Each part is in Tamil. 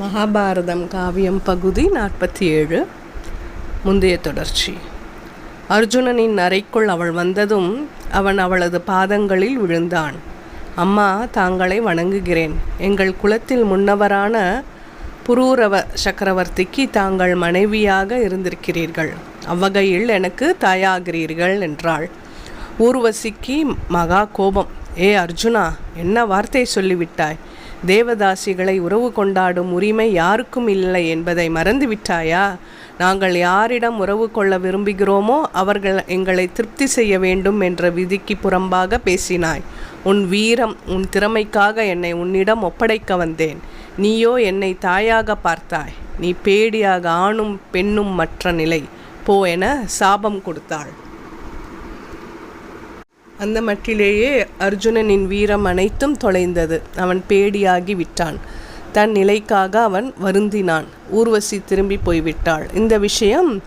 மகாபாரதம் காவியம் பகுதி நாற்பத்தி ஏழு முந்தைய தொடர்ச்சி. அர்ஜுனனின் அறைக்குள் அவள் வந்ததும் அவன் அவளது பாதங்களில் விழுந்தான். அம்மா தாங்களை வணங்குகிறேன். எங்கள் குலத்தில் முன்னவரான புரூரவ சக்கரவர்த்திக்கு தாங்கள் மனைவியாக இருந்திருக்கிறீர்கள். அவ்வகையில் எனக்கு தாயாகிறீர்கள் என்றாள். ஊர்வசிக்கு மகா கோபம். ஏ அர்ஜுனா என்ன வார்த்தை சொல்லிவிட்டாய்? தேவதாசிகளை உறவு கொண்டாடும் உரிமை யாருக்கும் இல்லை என்பதை மறந்துவிட்டாயா? நாங்கள் யாரிடம் உறவு கொள்ள விரும்புகிறோமோ அவர்கள் எங்களை திருப்தி செய்ய வேண்டும் என்ற விதிக்கு புறம்பாக பேசினாய். உன் வீரம் உன் திறமைக்காக என்னை உன்னிடம் ஒப்படைக்க வந்தேன். நீயோ என்னை தாயாக பார்த்தாய். நீ பேடியாக ஆணும் பெண்ணும் மற்ற நிலை. போ என சாபம் கொடுத்தாள். அந்த மட்டிலேயே அர்ஜுனனின் வீரம் அனைத்தும் தொலைந்தது. அவன் பேடியாகி விட்டான். தன் நிலைக்காக அவன் வருந்தினான். ஊர்வசி திரும்பி போய்விட்டாள். இந்த விஷயம்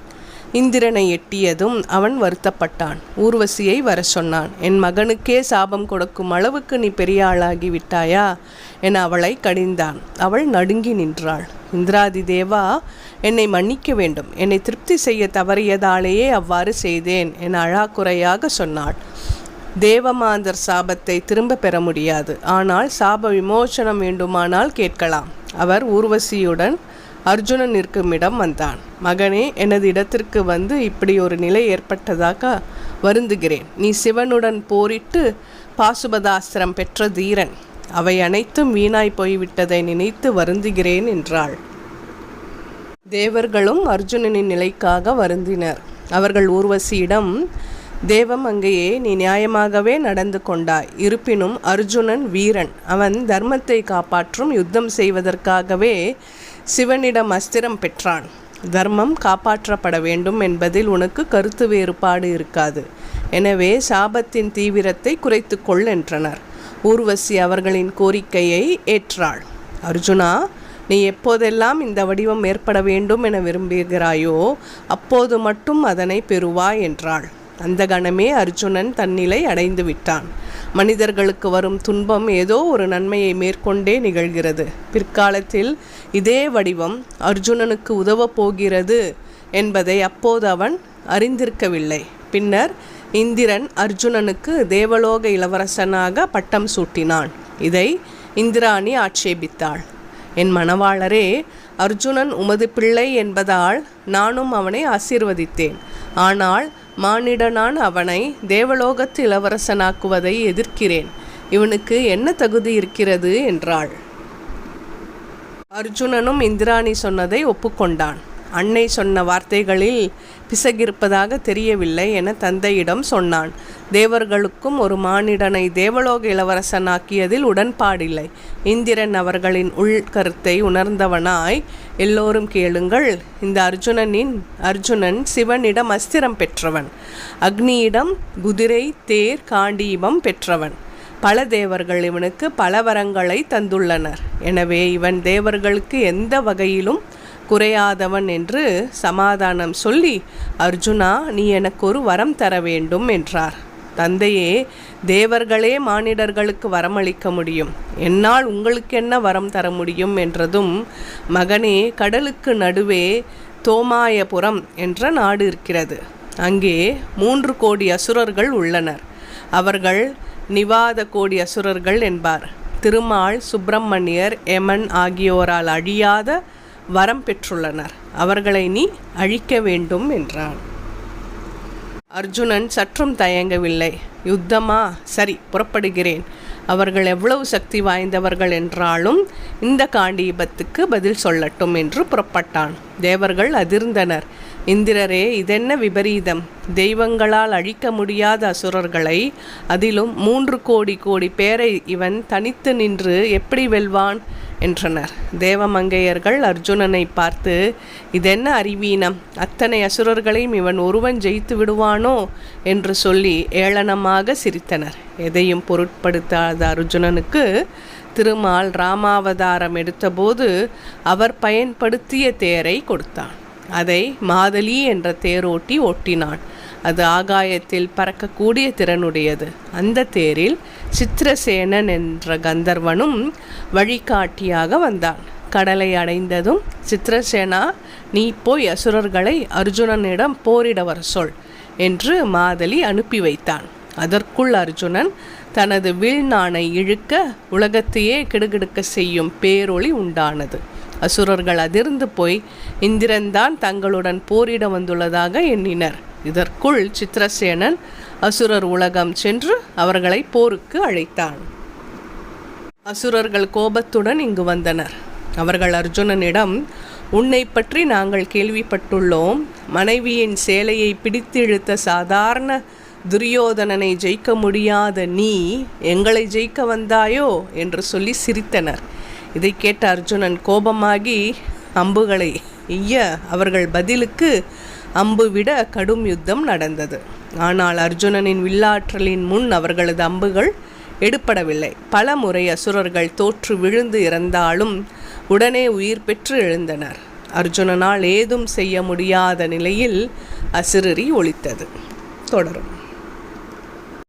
இந்திரனை எட்டியதும் அவன் வருத்தப்பட்டான். ஊர்வசியை வர சொன்னான். என் மகனுக்கே சாபம் கொடுக்கும் அளவுக்கு நீ பெரிய ஆளாகி விட்டாயா? என அவளை கடிந்தான். அவள் நடுங்கி நின்றாள். இந்திராதி தேவா என்னை மன்னிக்க வேண்டும். என்னை திருப்தி செய்ய தவறியதாலேயே அவ்வாறு செய்தேன் என அழாக்குறையாக சொன்னாள். தேவமாந்தர் சாபத்தை திரும்ப பெற முடியாது. ஆனால் சாப விமோசனம் வேண்டுமானால் கேட்கலாம். அவர் ஊர்வசியுடன் அர்ஜுனன் நிற்கும் இடம் வந்தான். மகனே எனது இடத்திற்கு வந்து இப்படி ஒரு நிலை ஏற்பட்டதாக வருந்துகிறேன். நீ சிவனுடன் போரிட்டு பாசுபதாஸ்திரம் பெற்ற தீரன். அவை அனைத்தும் வீணாய் போய்விட்டதை நினைத்து வருந்துகிறேன் என்றாள். தேவர்களும் அர்ஜுனனின் நிலைக்காக வருந்தினர். அவர்கள் ஊர்வசியிடம் தேவம் அங்கேயே நீ நியாயமாகவே நடந்து கொண்டாய். இருப்பினும் அர்ஜுனன் வீரன். அவன் தர்மத்தை காப்பாற்றும் யுத்தம் செய்வதற்காகவே சிவனிடம் அஸ்திரம் பெற்றான். தர்மம் காப்பாற்றப்பட வேண்டும் என்பதில் உனக்கு கருத்து வேறுபாடு இருக்காது. எனவே சாபத்தின் தீவிரத்தை குறைத்து கொள் என்றனர். ஊர்வசி அவர்களின் கோரிக்கையை ஏற்றாள். அர்ஜுனா நீ எப்போதெல்லாம் இந்த வடிவம் ஏற்பட வேண்டும் என விரும்புகிறாயோ அப்போது மட்டும் அதனை பெறுவாய் என்றாள். அந்த கணமே அர்ஜுனன் தன்னிலை அடைந்து விட்டான். மனிதர்களுக்கு வரும் துன்பம் ஏதோ ஒரு நன்மையை மேற்கொண்டே நிகழ்கிறது. பிற்காலத்தில் இதே வடிவம் அர்ஜுனனுக்கு உதவப் போகிறது என்பதை அப்போது அவன் அறிந்திருக்கவில்லை. பின்னர் இந்திரன் அர்ஜுனனுக்கு தேவலோக இளவரசனாக பட்டம் சூட்டினான். இதை இந்திராணி ஆட்சேபித்தாள். என் மணவாளரே அர்ஜுனன் உமது பிள்ளை என்பதால் நானும் அவனை ஆசீர்வதித்தேன். ஆனால் மானிடனான் அவனை தேவலோகத்து இளவரசனாக்குவதை எதிர்க்கிறேன். இவனுக்கு என்ன தகுதி இருக்கிறது? என்றாள். அர்ஜுனனும் இந்திராணி சொன்னதை ஒப்புக்கொண்டான். அன்னை சொன்ன வார்த்தைகளில் பிசகிருப்பதாக தெரியவில்லை என தந்தையிடம் சொன்னான். தேவர்களுக்கும் ஒரு மானிடனை தேவலோக இளவரசனாக்கியதில் உடன்பாடில்லை. இந்திரன் அவர்களின் உள்கருத்தை உணர்ந்தவனாய் எல்லோரும் கேளுங்கள் இந்த அர்ஜுனனின் அர்ஜுனன் சிவனிடம் அஸ்திரம் பெற்றவன். அக்னியிடம் குதிரை தேர் காண்டீபம் பெற்றவன். பல தேவர்கள் இவனுக்கு பல வரங்களை தந்துள்ளனர். எனவே இவன் தேவர்களுக்கு எந்த வகையிலும் குறையாதவன் என்று சமாதானம் சொல்லி அர்ஜுனா நீ எனக்கு ஒரு வரம் தர வேண்டும் என்றார். தந்தையே தேவர்களே மானிடர்களுக்கு வரமளிக்க முடியும். என்னால் உங்களுக்கு என்ன வரம் தர முடியும் என்றதும் மகனே கடலுக்கு நடுவே தோமாயபுரம் என்ற நாடு இருக்கிறது. அங்கே மூன்று கோடி அசுரர்கள் உள்ளனர். அவர்கள் நிவாத கோடி அசுரர்கள் என்பார். திருமால் சுப்பிரமணியர் எமன் ஆகியோரால் அழியாத வரம் பெற்றுள்ளனர். அவர்களை நீ அழிக்க வேண்டும் என்றான். அர்ஜுனன் சற்றும் தயங்கவில்லை. யுத்தமா? சரி புறப்படுகிறேன். அவர்கள் எவ்வளவு சக்தி வாய்ந்தவர்கள் என்றாலும் இந்த காண்டீபத்துக்கு பதில் சொல்லட்டும் என்று புறப்பட்டான். தேவர்கள் அதிர்ந்தனர். இந்திரரே இதென்ன விபரீதம்? தெய்வங்களால் அழிக்க முடியாத அசுரர்களை அதிலும் மூன்று கோடி கோடி பேரை இவன் தனித்து நின்று எப்படி வெல்வான்? என்றனர். தேவமங்கையர்கள் அர்ஜுனனை பார்த்து இதென்ன அறிவீனம்? அத்தனை அசுரர்களையும் இவன் ஒருவன் ஜெயித்து விடுவானோ? என்று சொல்லி ஏளனமாக சிரித்தனர். எதையும் பொருட்படுத்தாத அர்ஜுனனுக்கு திருமால் ராமாவதாரம் எடுத்தபோது அவர் பயன்படுத்திய தேரை கொடுத்தான். அதை மாதலி என்ற தேரோட்டி ஓட்டினான். அது ஆகாயத்தில் பறக்கக்கூடிய திறனுடையது. அந்த தேரில் சித்திரசேனன் என்ற கந்தர்வனும் வழிகாட்டியாக வந்தான். கடலை அடைந்ததும் சித்திரசேனா நீ போய் அசுரர்களை அர்ஜுனனிடம் போரிட வர சொல் என்று மாதலி அனுப்பி வைத்தான். அதற்குள் அர்ஜுனன் தனது வீழ்நாணை இழுக்க உலகத்தையே கிடுகிடுக்க செய்யும் பேரொளி உண்டானது. அசுரர்கள் அதிர்ந்து போய் இந்திரன்தான் தங்களுடன் போரிட வந்துள்ளதாக எண்ணினர். இதற்குள் சித்திரசேனன் அசுரர் உலகம் சென்று அவர்களை போருக்கு அழைத்தான். அசுரர்கள் கோபத்துடன் இங்கு வந்தனர். அவர்கள் அர்ஜுனனிடம் உன்னை பற்றி நாங்கள் கேள்விப்பட்டுள்ளோம். மனைவியின் சேலையை பிடித்து இழுத்த சாதாரண துரியோதனனை ஜெயிக்க முடியாத நீ எங்களை ஜெயிக்க வந்தாயோ? என்று சொல்லி சிரித்தனர். இதை கேட்ட அர்ஜுனன் கோபமாகி அம்புகளை ஐய அவர்கள் பதிலுக்கு அம்பு விட கடும் யுத்தம் நடந்தது. ஆனால் அர்ஜுனனின் வில்லாற்றலின் முன் அவர்களது அம்புகள் எடுப்படவில்லை. பல முறை அசுரர்கள் தோற்று விழுந்து இறந்தாலும் உடனே உயிர் பெற்று எழுந்தனர். அர்ஜுனனால் ஏதும் செய்ய முடியாத நிலையில் அசிரரி ஒழித்தது. தொடரும்.